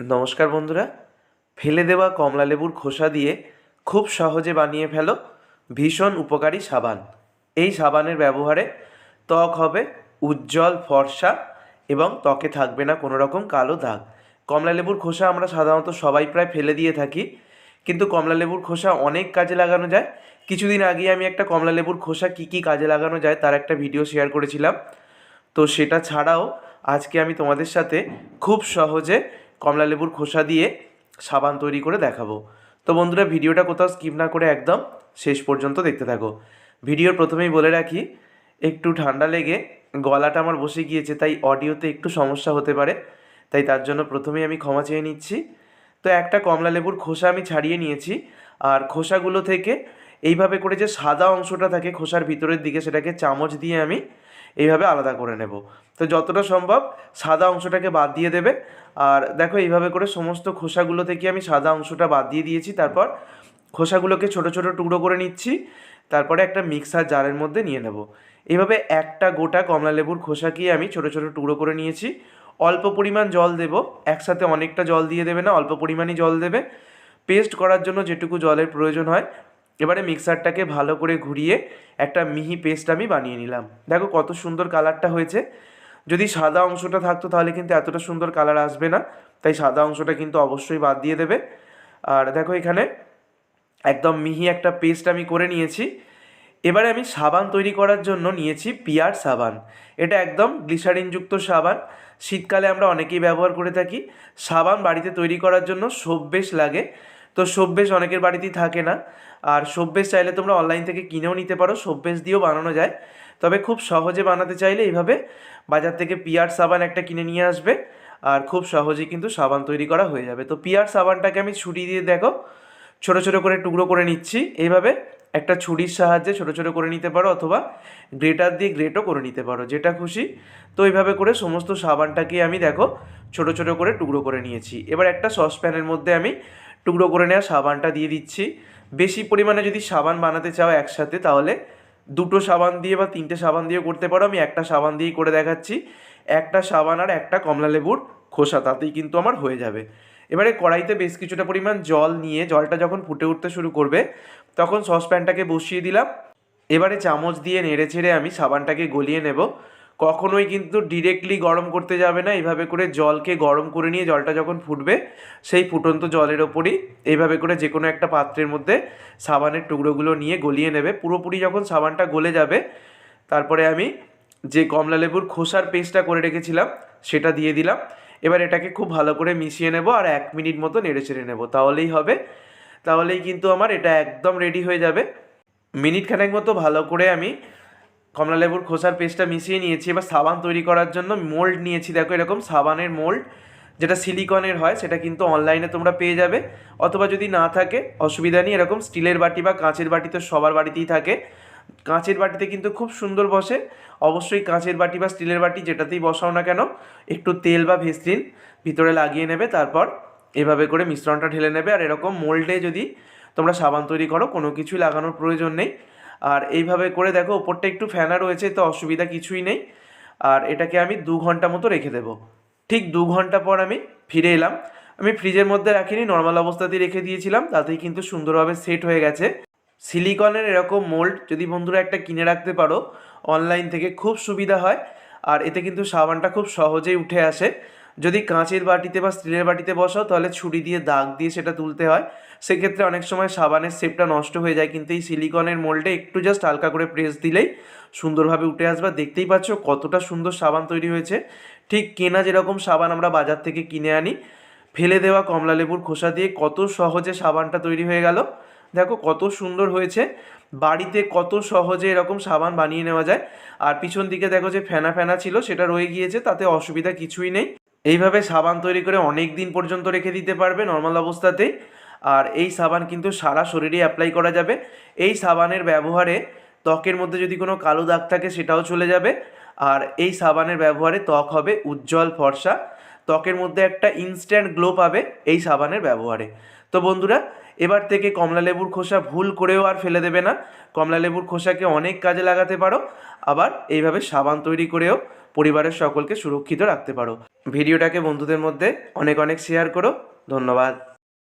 নমস্কার বন্ধুরা। ফেলে দেওয়া কমলা লেবুর খোসা দিয়ে খুব সহজে বানিয়ে ফেলো ভীষণ উপকারী সাবান। এই সাবানের ব্যবহারে ত্বক হবে উজ্জ্বল, ফর্সা এবং ত্বকে থাকবে না কোনো রকম কালো দাগ। কমলা লেবুর খোসা আমরা সাধারণত সবাই প্রায় ফেলে দিয়ে থাকি, কিন্তু কমলা লেবুর খোসা অনেক কাজে লাগানো যায়। কিছুদিন আগে আমি একটা কমলা লেবুর খোসা কী কী কাজে লাগানো যায় তার একটা ভিডিও শেয়ার করেছিলাম। তো সেটা ছাড়াও আজকে আমি তোমাদের সাথে খুব সহজে কমলা লেবুর খোসা দিয়ে সাবান তৈরি করে দেখাবো। তো বন্ধুরা, ভিডিওটা কোথাও স্কিপ না করে একদম শেষ পর্যন্ত দেখতে থাকো। ভিডিওর প্রথমেই বলে রাখি, একটু ঠান্ডা লেগে গলাটা আমার বসে গিয়েছে, তাই অডিওতে একটু সমস্যা হতে পারে, তাই তার জন্য প্রথমেই আমি ক্ষমা চেয়ে নিচ্ছি। তো একটা কমলা লেবুর খোসা আমি ছাড়িয়ে নিয়েছি, আর খোসাগুলো থেকে এইভাবে করে যে সাদা অংশটা থাকে খোসার ভিতরের দিকে, সেটাকে চামচ দিয়ে আমি এইভাবে আলাদা করে নেব। তো যতটা সম্ভব সাদা অংশটাকে বাদ দিয়ে দেবে আর দেখো এইভাবে করে সমস্ত খোসাগুলো থেকে আমি সাদা অংশটা বাদ দিয়ে দিয়েছি। তারপর খোসাগুলোকে ছোট ছোট টুকরো করে নিচ্ছি। তারপরে একটা মিক্সার জারের মধ্যে নিয়ে নেব। এইভাবে একটা গোটা কমলা লেবুর খোসাকে আমি ছোট ছোট টুকরো করে নিয়েছি। অল্প পরিমাণ জল দেব। একসাথে অনেকটা জল দিয়ে দেবে না, অল্প পরিমাণই জল দেবে। পেস্ট করার জন্য যেটুকু জলের প্রয়োজন হয় এবারে মিক্সারটাকে ভালো করে ঘুরিয়ে একটা মিহি পেস্ট আমি বানিয়ে নিলাম। দেখো কত সুন্দর কালারটা হয়েছে। যদি সাদা অংশটা থাকতো তাহলে কিন্তু এতটা সুন্দর কালার আসবে না। তাই সাদা অংশটা কিন্তু অবশ্যই বাদ দিয়ে দেবে। আর দেখো এখানে একদম মিহি একটা পেস্ট আমি করে নিয়েছি। এবারে আমি সাবান তৈরি করার জন্য নিয়েছি পিয়ার সাবান। এটা একদম গ্লিসারিনযুক্ত সাবান। শীতকালে আমরা অনেকেই ব্যবহার করে থাকি। সাবান বাড়িতে তৈরি করার জন্য সব্বেশ লাগে। তো সব্বেশ অনেকের বাড়িতেই থাকে না। আর সব্বেশ চাইলে তোমরা অনলাইন থেকে কিনেও নিতে পারো সব্বেশ দিয়েও বানানো যায়। তবে খুব সহজে বানাতে চাইলে এইভাবে বাজার থেকে পিয়ার সাবান একটা কিনে নিয়ে আসবে। আর খুব সহজেই কিন্তু সাবান তৈরি করা হয়ে যাবে। তো পিয়ার সাবানটাকে আমি ছুরি দিয়ে দেখো, ছোট ছোট করে টুকরো করে নিচ্ছি। এইভাবে একটা ছুরির সাহায্যে ছোট ছোট করে নিতে পারো অথবা গ্রেটার দিয়ে গ্রেটও করে নিতে পারো, যেটা খুশি। তো এইভাবে করে সমস্ত সাবানটাকে আমি দেখো, ছোট ছোট করে টুকরো করে নিয়েছি। এবার একটা সসপ্যানের মধ্যে আমি টুকরো করে নেওয়া সাবানটা দিয়ে দিচ্ছি। বেশি পরিমাণে যদি সাবান বানাতে চাও একসাথে, তাহলে দুটো সাবান দিয়ে বা তিনটে সাবান দিয়ে করতে পারো। আমি একটা সাবান দিয়েই করে দেখাচ্ছি। একটা সাবান আর একটা কমলা লেবুর খোসা, তাতেই কিন্তু আমার হয়ে যাবে। এবারে কড়াইতে বেশ কিছুটা পরিমাণ জল নিয়ে, জলটা যখন ফুটে উঠতে শুরু করবে, তখন সসপ্যানটাকে বসিয়ে দিলাম। এবারে চামচ দিয়ে নেড়ে ছেড়ে আমি সাবানটাকে গলিয়ে নেব। কখনোই কিন্তু ডিরেক্টলি গরম করতে যাবে না। এইভাবে করে জলকে গরম করে নিয়ে জলটা যখন ফুটবে, সেই ফুটন্ত জলের ওপরই এইভাবে করে যে কোনো একটা পাত্রের মধ্যে সাবানের টুকরোগুলো নিয়ে গলিয়ে নেবে। পুরোপুরি যখন সাবানটা গলে যাবে, তারপরে আমি যে কমলা লেবুর খোসার পেস্টটা করে রেখেছিলাম, সেটা দিয়ে দিলাম। এবার এটাকে খুব ভালো করে মিশিয়ে নেব আর এক মিনিট মতো নেড়ে চেড়ে নেব। তাহলেই হবে। তাহলেই কিন্তু আমার এটা একদম রেডি হয়ে যাবে। মিনিট খানেক মতো ভালো করে আমি কমলা লেবুর খোসার পেস্টটা মিশিয়ে নিয়েছি, এবার সাবান তৈরি করার জন্য মোল্ড নিয়েছি। দেখো এরকম সাবানের মোল্ড যেটা সিলিকনের হয়, সেটা কিন্তু অনলাইনে তোমরা পেয়ে যাবে। অথবা যদি না থাকে, অসুবিধা নেই, এরকম স্টিলের বাটি বা কাঁচের বাটি তো সবার বাড়িতেই থাকে। কাঁচের বাটিতে কিন্তু খুব সুন্দর বসে। অবশ্যই কাঁচের বাটি বা স্টিলের বাটি যেটাতেই বসাও না কেন, একটু তেল বা ভেসলিন ভিতরে লাগিয়ে নেবে, তারপর এভাবে করে মিশ্রণটা ঢেলে নেবে। আর এরকম মোল্ডে যদি তোমরা সাবান তৈরি করো, কোনো কিছুই লাগানোর প্রয়োজন নেই। আর এইভাবে করে দেখো ওপরটা একটু ফ্যানা রয়েছে তো অসুবিধা কিছুই নেই। আর এটাকে আমি দু ঘণ্টা মতো রেখে দেবো। ঠিক দু ঘণ্টা পর আমি ফিরে এলাম। আমি ফ্রিজের মধ্যে রাখিনি, নর্মাল অবস্থাতেই রেখে দিয়েছিলাম, তাতেই কিন্তু সুন্দরভাবে সেট হয়ে গেছে। সিলিকনের এরকম মোল্ড, যদি বন্ধুরা একটা কিনে রাখতে পারো, অনলাইন থেকে খুব সুবিধা হয়। আর এতে কিন্তু সাবানটা খুব সহজেই উঠে আসে। যদি কাঁচের বাটিতে বা স্টিলের বাটিতে বসাও, তাহলে ছুরি দিয়ে দাগ দিয়ে সেটা তুলতে হয়। সেক্ষেত্রে অনেক সময় সাবানের শেপটা নষ্ট হয়ে যায়, কিন্তু এই সিলিকনের মোল্ডে একটু জাস্ট হালকা করে প্রেস দিলেই সুন্দরভাবে উঠে আসবে। দেখতেই পাচ্ছ কতটা সুন্দর সাবান তৈরি হয়েছে। ঠিক কেনা যেরকম সাবান আমরা বাজার থেকে কিনে আনি, ফেলে দেওয়া কমলা লেবুর খোসা দিয়ে কত সহজে সাবানটা তৈরি হয়ে গেল। দেখো কত সুন্দর হয়েছে। বাড়িতে কত সহজে এরকম সাবান বানিয়ে নেওয়া যায়। আর পিছন দিকে দেখো যে ফেনা ফেনা ছিল, সেটা রয়ে গিয়েছে, তাতে অসুবিধা কিছুই নেই। এইভাবে সাবান তৈরি করে অনেক দিন পর্যন্ত রেখে দিতে পারবে নর্মাল অবস্থাতেই। আর এই সাবান কিন্তু সারা শরীরে অ্যাপ্লাই করা যাবে। এই সাবানের ব্যবহারে ত্বকের মধ্যে যদি কোনো কালো দাগ থাকে সেটাও চলে যাবে। আর এই সাবানের ব্যবহারে ত্বক হবে উজ্জ্বল ফর্সা। ত্বকের মধ্যে একটা ইনস্ট্যান্ট গ্লো পাবে এই সাবানের ব্যবহারে। তো বন্ধুরা, এবার থেকে কমলা লেবুর খোসা ভুল করেও আর ফেলে দেবে না। কমলা লেবুর খোসাকে অনেক কাজে লাগাতে পারো। আবার এইভাবে সাবান তৈরি করেও পরিবারের সকলকে সুরক্ষিত রাখতে পারো। ভিডিওটাকে বন্ধুদের মধ্যে অনেক অনেক শেয়ার করো। ধন্যবাদ।